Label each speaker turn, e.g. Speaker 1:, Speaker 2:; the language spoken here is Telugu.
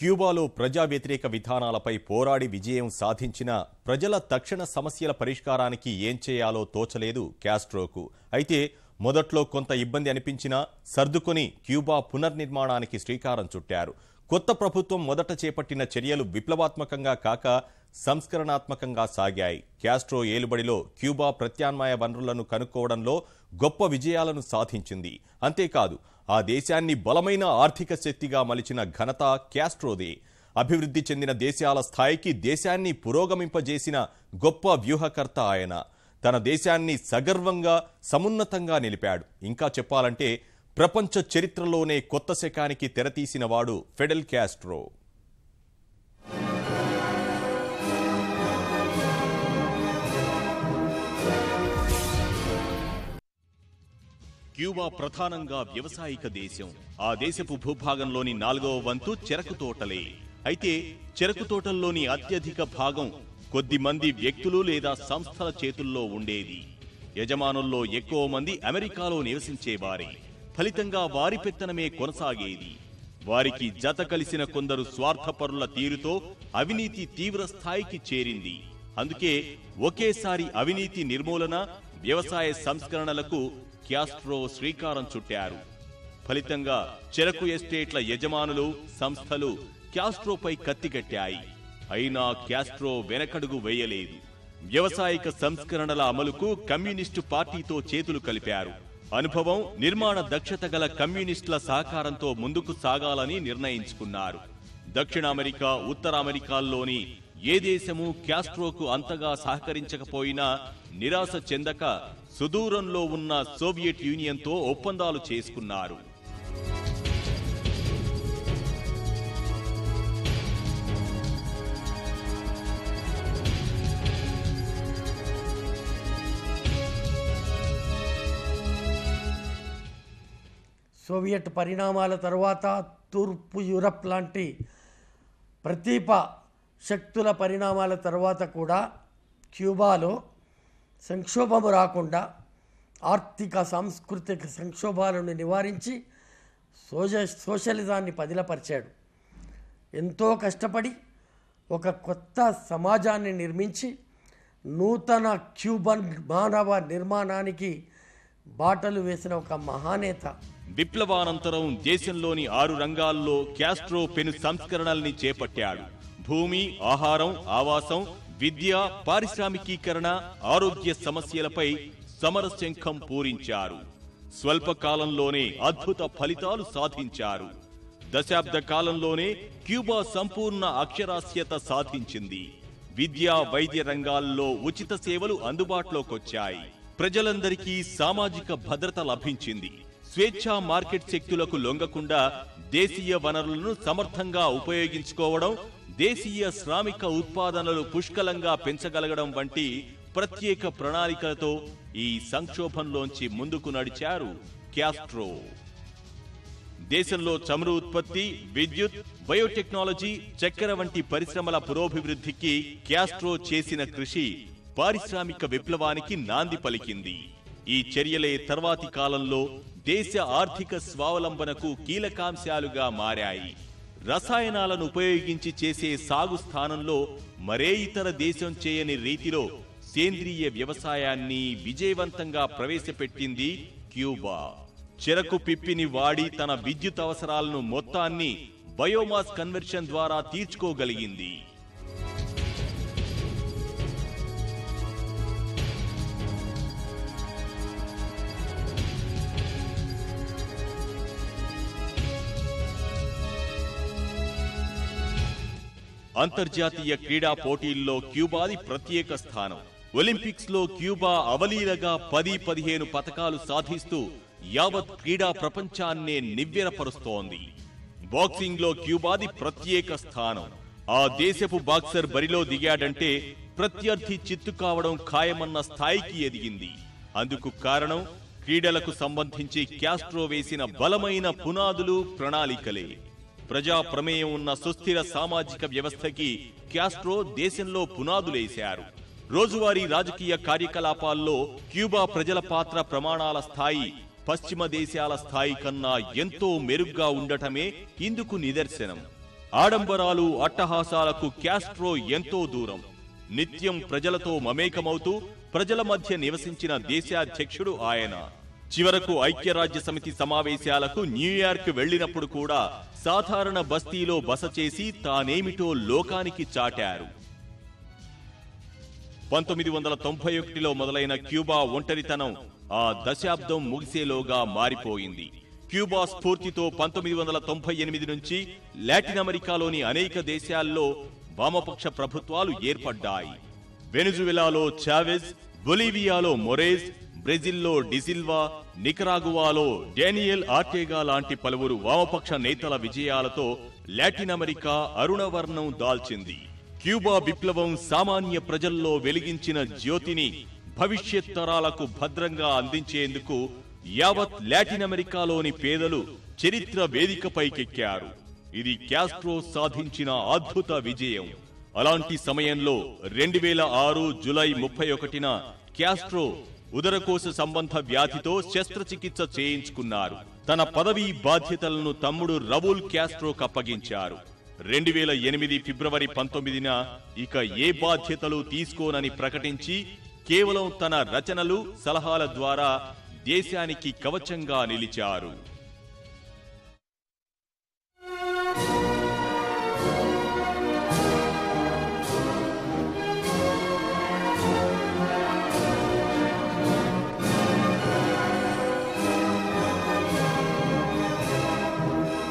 Speaker 1: క్యూబాలో ప్రజా వ్యతిరేక విధానాలపై పోరాడి విజయం సాధించిన ప్రజల తక్షణ సమస్యల పరిష్కారానికి ఏం చేయాలో తోచలేదు క్యాస్ట్రోకు. అయితే మొదట్లో కొంత ఇబ్బంది అనిపించినా సర్దుకొని క్యూబా పునర్నిర్మాణానికి శ్రీకారం చుట్టారు. కొత్త ప్రభుత్వం మొదట చేపట్టిన చర్యలు విప్లవాత్మకంగా కాక సంస్కరణాత్మకంగా సాగాయి. క్యాస్ట్రో ఏలుబడిలో క్యూబా ప్రత్యామ్నాయ వనరులను కనుక్కోవడంలో గొప్ప విజయాలను సాధించింది. అంతేకాదు ఆ దేశాన్ని బలమైన ఆర్థిక శక్తిగా మలిచిన ఘనత క్యాస్ట్రోదే. అభివృద్ధి చెందిన దేశాల స్థాయికి దేశాన్ని పురోగమింపజేసిన గొప్ప వ్యూహకర్త ఆయన. తన దేశాన్ని సగర్వంగా సమున్నతంగా నిలిపాడు. ఇంకా చెప్పాలంటే ప్రపంచ చరిత్రలోనే కొత్త శకానికి తెరతీసిన వాడు ఫెడెల్ క్యాస్ట్రో. క్యూబా ప్రధానంగా వ్యవసాయిక దేశం. ఆ దేశపు భూభాగంలోని నాలుగవ వంతు చెరకు తోటలే. అయితే చెరకు తోటల్లోని అత్యధిక భాగం కొద్ది మంది వ్యక్తులు లేదా సంస్థల చేతుల్లో ఉండేది. యజమానుల్లో ఎక్కువ మంది అమెరికాలో నివసించేవారే. ఫలితంగా వారి పెత్తనమే కొనసాగేది. వారికి జత కలిసిన కొందరు స్వార్థపరుల తీరుతో అవినీతి తీవ్ర స్థాయికి చేరింది. అందుకే ఒకేసారి అవినీతి నిర్మూలన వ్యవసాయ సంస్కరణలకు క్యాస్ట్రో శ్రీకారం చుట్టారు. ఫలితంగా చెరకు ఎస్టేట్ల యజమానులు సంస్థలు క్యాస్ట్రోపై కత్తికట్టాయి. అయినా క్యాస్ట్రో వెనకడుగు వేయలేదు. వ్యవసాయక సంస్కరణల అమలుకు కమ్యూనిస్టు పార్టీతో చేతులు కలిపారు. అనుభవం నిర్మాణ దక్షత గల కమ్యూనిస్టుల సహకారంతో ముందుకు సాగాలని నిర్ణయించుకున్నారు. దక్షిణ అమెరికా ఉత్తర అమెరికాల్లోని ఏ దేశము క్యాస్ట్రోకు అంతగా సహకరించకపోయినా నిరాశ చెందక సుదూరంలో ఉన్న సోవియట్ యూనియన్తో ఒప్పందాలు చేసుకున్నారు.
Speaker 2: సోవియట్ పరిణామాల తర్వాత తూర్పు యూరప్ లాంటి ప్రతీప శక్తుల పరిణామాల తర్వాత కూడా క్యూబాలో సంక్షోభము రాకుండా ఆర్థిక సాంస్కృతిక సంక్షోభాలను నివారించి సోజ సోషలిజాన్ని పదిలపరిచాడు. ఎంతో కష్టపడి ఒక కొత్త సమాజాన్ని నిర్మించి నూతన క్యూబన్ మానవ నిర్మాణానికి బాటలు వేసిన ఒక మహానేత.
Speaker 1: విప్లవానంతరం దేశంలోని ఆరు రంగాల్లో క్యాస్ట్రో పెను సంస్కరణల్ని చేపట్టాడు. భూమి ఆహారం ఆవాసం విద్య పారిశ్రామికీకరణ ఆరోగ్య సమస్యలపై సమరశంఖం పూరించారు. స్వల్పకాలంలోనే అద్భుత ఫలితాలు సాధించారు. దశాబ్ద కాలంలోనే క్యూబా సంపూర్ణ అక్షరాస్యత సాధించింది. విద్యా వైద్య రంగాల్లో ఉచిత సేవలు అందుబాటులోకొచ్చాయి. ప్రజలందరికీ సామాజిక భద్రత లభించింది. స్వేచ్ఛా మార్కెట్ శక్తులకు లొంగకుండా దేశీయ వనరులను సమర్థంగా ఉపయోగించుకోవడం దేశీయ శ్రామిక ఉత్పాదనలు పుష్కలంగా పెంచగలగడం వంటి ప్రత్యేక ప్రణాళికలతో ఈ సంక్షోభంలోంచి ముందుకు నడిచారు క్యాస్ట్రో. దేశంలో చమురు ఉత్పత్తి విద్యుత్ బయోటెక్నాలజీ చక్కెర వంటి పరిశ్రమల పురోభివృద్ధికి క్యాస్ట్రో చేసిన కృషి పారిశ్రామిక విప్లవానికి నాంది పలికింది. ఈ చర్యలే తర్వాతి కాలంలో దేశ ఆర్థిక స్వావలంబనకు కీలకాంశాలుగా మారాయి. రసాయనాలను ఉపయోగించి చేసే సాగు స్థానంలో మరే ఇతర దేశం చేయని రీతిలో సేంద్రియ వ్యవసాయాన్ని విజయవంతంగా ప్రవేశపెట్టింది క్యూబా. చెరకు పిప్పిని వాడి తన విద్యుత్ అవసరాలను మొత్తాన్ని బయోమాస్ కన్వర్షన్ ద్వారా తీర్చుకోగలిగింది. అంతర్జాతీయ క్రీడా పోటీల్లో క్యూబాది ప్రత్యేక స్థానం. ఒలింపిక్స్లో క్యూబా అవలీలగా పది పదిహేను పథకాలు సాధిస్తూ యావత్ క్రీడా ప్రపంచాన్నే నివ్వెరపరుస్తోంది బాక్సింగ్లో క్యూబాది ప్రత్యేక స్థానం. ఆ దేశపు బాక్సర్ బరిలో దిగాడంటే ప్రత్యర్థి చిత్తు కావడం ఖాయమన్న స్థాయికి ఎదిగింది. అందుకు కారణం క్రీడలకు సంబంధించి క్యాస్ట్రో వేసిన బలమైన పునాదులు ప్రణాళికలే. ప్రజా ప్రమేయం ఉన్న సుస్థిర సామాజిక వ్యవస్థకి క్యాస్ట్రో దేశంలో పునాదులేశారు. రోజువారీ రాజకీయ కార్యకలాపాల్లో క్యూబా ప్రజల పాత్ర ప్రమాణాల స్థాయి పశ్చిమ దేశాల స్థాయి కన్నా ఎంతో మెరుగ్గా ఉండటమే ఇందుకు నిదర్శనం. ఆడంబరాలు అట్టహాసాలకు క్యాస్ట్రో ఎంతో దూరం. నిత్యం ప్రజలతో మమేకమవుతూ ప్రజల మధ్య నివసించిన దేశాధ్యక్షుడు ఆయన. చివరకు ఐక్యరాజ్య సమితి సమావేశాలకు న్యూయార్క్ వెళ్ళినప్పుడు కూడా సాధారణ బస్తీలో బస చేసి తానేమిటో లోకానికి చాటారు. పంతొమ్మిది వందల తొంభై ఒకటిలో మొదలైన క్యూబా ఒంటరితనం ఆ దశాబ్దం ముగిసేలోగా మారిపోయింది. క్యూబా స్ఫూర్తితో పంతొమ్మిది వందల తొంభై ఎనిమిది నుంచి లాటిన్ అమెరికాలోని అనేక దేశాల్లో వామపక్ష ప్రభుత్వాలు ఏర్పడ్డాయి. వెనుజువెలాలో చావెజ్ బొలీవియాలో మొరేజ్ బ్రెజిల్లో డిసిల్వా నికరాగువాలో డేనియల్ ఆర్టేగా లాంటి పలువురు వామపక్ష నేతల విజయాలతో లాటిన్ అమెరికా అరుణవర్ణం దాల్చింది. క్యూబా విప్లవం సామాన్య ప్రజల్లో వెలిగించిన జ్యోతిని భవిష్యత్ తరాలకు భద్రంగా అందించేందుకు యావత్ లాటిన్ అమెరికాలోని పేదలు చరిత్ర వేదికపైకెక్కారు. ఇది క్యాస్ట్రో సాధించిన అద్భుత విజయం. అలాంటి సమయంలో రెండు వేల ఆరు జులై ముప్పై ఒకటిన క్యాస్ట్రో ఉదరకోశ సంబంధ వ్యాధితో శస్త్రచికిత్స చేయించుకున్నారు. తన పదవీ బాధ్యతలను తమ్ముడు రవుల్ క్యాస్ట్రోకు అప్పగించారు. రెండు వేల ఎనిమిది ఫిబ్రవరి పంతొమ్మిదిన ఇక ఏ బాధ్యతలు తీసుకోనని ప్రకటించి కేవలం తన రచనలు సలహాల ద్వారా దేశానికి కవచంగా నిలిచారు.